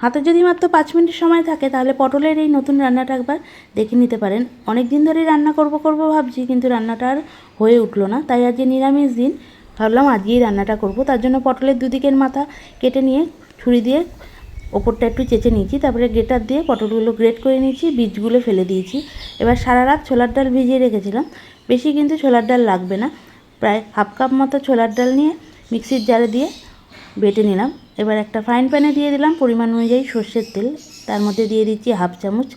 হাতে যদি মাত্র পাঁচ মিনিট সময় থাকে, তাহলে পটলের এই নতুন রান্নাটা একবার দেখে নিতে পারেন। অনেক দিন ধরেই রান্না করব করব ভাবছি, কিন্তু রান্নাটা আর হয়ে উঠল না। তাই আজকে নিরামিষ দিন। ভাবলাম আজকেই রান্নাটা করব। তার জন্য পটলের দুদিকের মাথা কেটে নিয়ে ছুরি দিয়ে ওপরটা একটু চেঁচে নিয়েছি। তারপরে গ্রেটার দিয়ে পটলগুলো গ্রেট করে নিয়েছি, বীজগুলো ফেলে দিয়েছি। এবার সারা রাত ছোলার ডাল ভিজিয়ে রেখেছিলাম। বেশি কিন্তু ছোলার ডাল লাগবে না। প্রায় হাফ কাপ মতো ছোলার ডাল নিয়ে মিক্সির জারে দিয়ে বেটে নিলাম। এবার একটা ফ্রাইং প্যানে দিয়ে দিলাম। পরিমাণ অনুযায়ী সর্ষের তেল। তার মধ্যে দিয়ে দিচ্ছি হাফ চামচ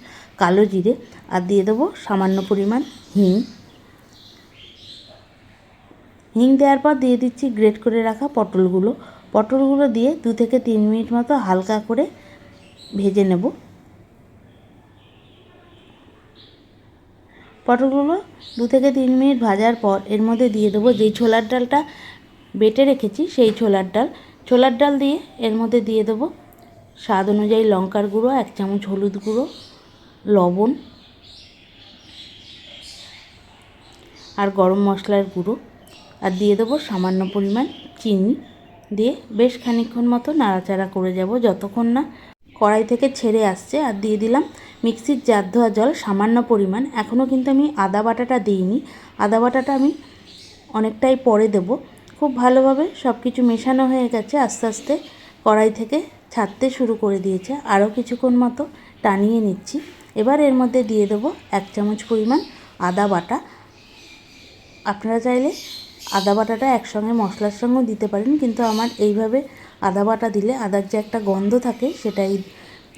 কালো জিরে। আর দিয়ে দেবো সামান্য পরিমাণ হিং। হিং দেওয়ার পর দিয়ে দিচ্ছি গ্রেট করে রাখা পটলগুলো। পটলগুলো দিয়ে দু থেকে তিন মিনিট মতো হালকা করে ভেজে নেব। পটলগুলো দু থেকে তিন মিনিট ভাজার পর এর মধ্যে দিয়ে দেবো যেই ছোলার ডালটা বেটে রেখেছি সেই ছোলার ডাল। ছোলার ডাল দিয়ে এর মধ্যে দিয়ে দেবো স্বাদ অনুযায়ী লঙ্কার গুঁড়ো, এক চামচ হলুদ গুঁড়ো, লবণ আর গরম মশলার গুঁড়ো। আর দিয়ে দেবো সামান্য পরিমাণ চিনি দিয়ে বেশ খানিকক্ষণ মতো নাড়াচাড়া করে যাব যতক্ষণ না কড়াই থেকে ছেড়ে আসছে। আর দিয়ে দিলাম মিক্সির জার ধোয়া জল সামান্য পরিমাণ। এখনও কিন্তু আমি আদা বাটাটা দিইনি। আদা বাটাটা আমি অনেকটাই পরে দেব। খুব ভালোভাবে সব কিছু মেশানো হয়ে গেছে আস্তে আস্তে। কড়াই থেকে ছাড়তে শুরু করে দিয়েছে। আরও কিছুক্ষণ মতো টানিয়ে নিচ্ছি। এবার এর মধ্যে দিয়ে দেবো এক চামচ পরিমাণ আদা বাটা। আপনারা চাইলে আদা বাটাটা একসঙ্গে মশলার সঙ্গেও দিতে পারেন, কিন্তু আমার এইভাবে আদা বাটা দিলে আদার যে একটা গন্ধ থাকে সেটাই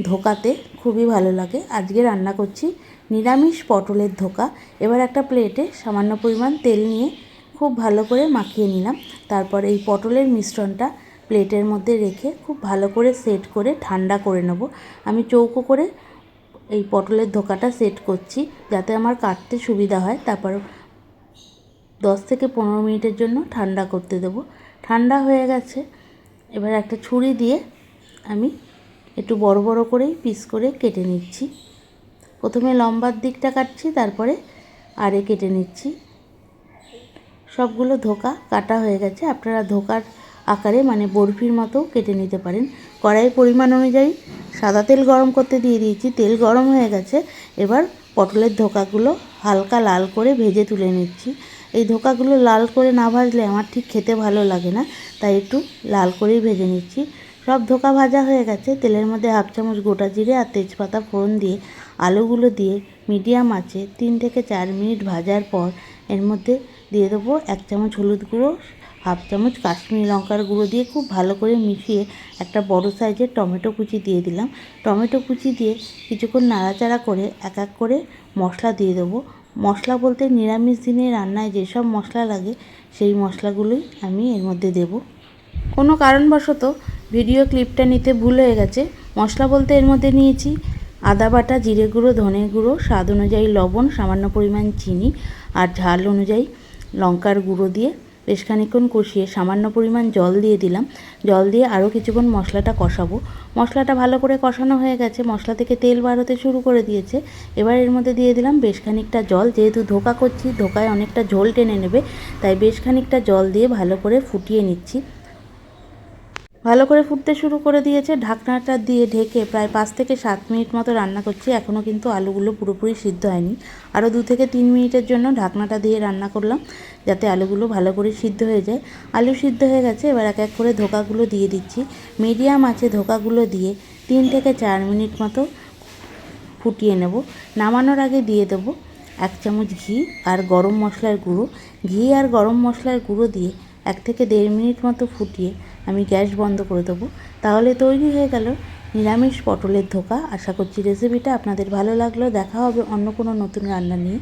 ধোকাতে খুবই ভালো লাগে। আজকে রান্না করছি নিরামিষ পটলের ধোকা। এবার একটা প্লেটে সামান্য পরিমাণ তেল নিয়ে খুব ভালো করে মাখিয়ে নিলাম। তারপর এই পটলের মিশ্রণটা প্লেটের মধ্যে রেখে খুব ভালো করে সেট করে ঠান্ডা করে নেব। আমি চৌকো করে এই পটলের ধোকাটা সেট করছি যাতে আমার কাটতে সুবিধা হয়। তারপর দশ থেকে পনেরো মিনিটের জন্য ঠান্ডা করতে দেবো। ঠান্ডা হয়ে গেছে। এবার একটা ছুরি দিয়ে আমি একটু বড় বড় করেই পিস করে কেটে নিচ্ছি। প্রথমে লম্বার দিকটা কাটছি, তারপরে আরে কেটে নিচ্ছি। সবগুলো ধোকা কাটা হয়ে গেছে। আপনারা ধোকার আকারে মানে বরফির মতো কেটে নিতে পারেন। কড়াই পরিমাণ অনুযায়ী সাদা তেল গরম করতে দিয়ে দিয়েছি। তেল গরম হয়ে গেছে। এবার পটলের ধোকাগুলো হালকা লাল করে ভেজে তুলে নিচ্ছি। এই ধোকাগুলো লাল করে না ভাজলে আমার ঠিক খেতে ভালো লাগে না, তাই একটু লাল করেই ভেজে নিচ্ছি। সব ধোকা ভাজা হয়ে গেছে। তেলের মধ্যে হাফ চামচ গোটা জিরে আর তেজপাতা ফোড়ন দিয়ে, আলুগুলো দিয়ে মিডিয়াম আছে তিন থেকে চার মিনিট ভাজার পর এর মধ্যে দিয়ে দেবো এক চামচ হলুদ গুঁড়ো, হাফ চামচ কাশ্মীরি লঙ্কার গুঁড়ো দিয়ে খুব ভালো করে মিশিয়ে একটা বড় সাইজের টমেটো কুচি দিয়ে দিলাম। টমেটো কুচি দিয়ে কিছুক্ষণ নাড়াচাড়া করে এক এক করে মশলা দিয়ে দেবো। মশলা বলতে নিরামিষ দিনে রান্নায় যেসব মশলা লাগে, সেই মশলাগুলোই আমি এর মধ্যে দেব। কোনো কারণবশত ভিডিও ক্লিপটা নিতে ভুল হয়ে গেছে। মশলা বলতে এর মধ্যে নিয়েছি আদা বাটা, জিরে গুঁড়ো, ধনে গুঁড়ো, স্বাদ অনুযায়ী লবণ, সামান্য পরিমাণ চিনি আর ঝাল অনুযায়ী লঙ্কার গুঁড়ো দিয়ে বেশ খানিক্ষণ কষিয়ে সামান্য পরিমাণ জল দিয়ে দিলাম। জল দিয়ে আরও কিছুক্ষণ মশলাটা কষাবো। মশলাটা ভালো করে কষানো হয়ে গেছে। মশলা থেকে তেল বার হতে শুরু করে দিয়েছে। এবার এর মধ্যে দিয়ে দিলাম বেশ খানিকটা জল। যেহেতু ধোকা করছি, ধোকায় অনেকটা ঝোল টেনে নেবে, তাই বেশ খানিকটা জল দিয়ে ভালো করে ফুটিয়ে নিচ্ছি। ভালো করে ফুটতে শুরু করে দিয়েছে। ঢাকনাটা দিয়ে ঢেকে প্রায় পাঁচ থেকে সাত মিনিট মতো রান্না করছি। এখনও কিন্তু আলুগুলো পুরোপুরি সিদ্ধ হয়নি। আরও দু থেকে তিন মিনিটের জন্য ঢাকনাটা দিয়ে রান্না করলাম, যাতে আলুগুলো ভালো করে সিদ্ধ হয়ে যায়। আলু সিদ্ধ হয়ে গেছে, এবার এক এক করে ধোকাগুলো দিয়ে দিচ্ছি। মিডিয়াম আছে ধোকাগুলো দিয়ে তিন থেকে চার মিনিট মতো ফুটিয়ে নেব। নামানোর আগে দিয়ে দেবো এক চামচ ঘি আর গরম মশলার গুঁড়ো। ঘি আর গরম মশলার গুঁড়ো দিয়ে এক থেকে দেড় মিনিট মতো ফুটিয়ে আমি গ্যাস বন্ধ করে দেবো। তাহলে তৈরি হয়ে গেল নিরামিষ পটলের ধোকা। আশা করছি রেসিপিটা আপনাদের ভালো লাগল। দেখা হবে অন্য কোনো নতুন রান্না নিয়ে।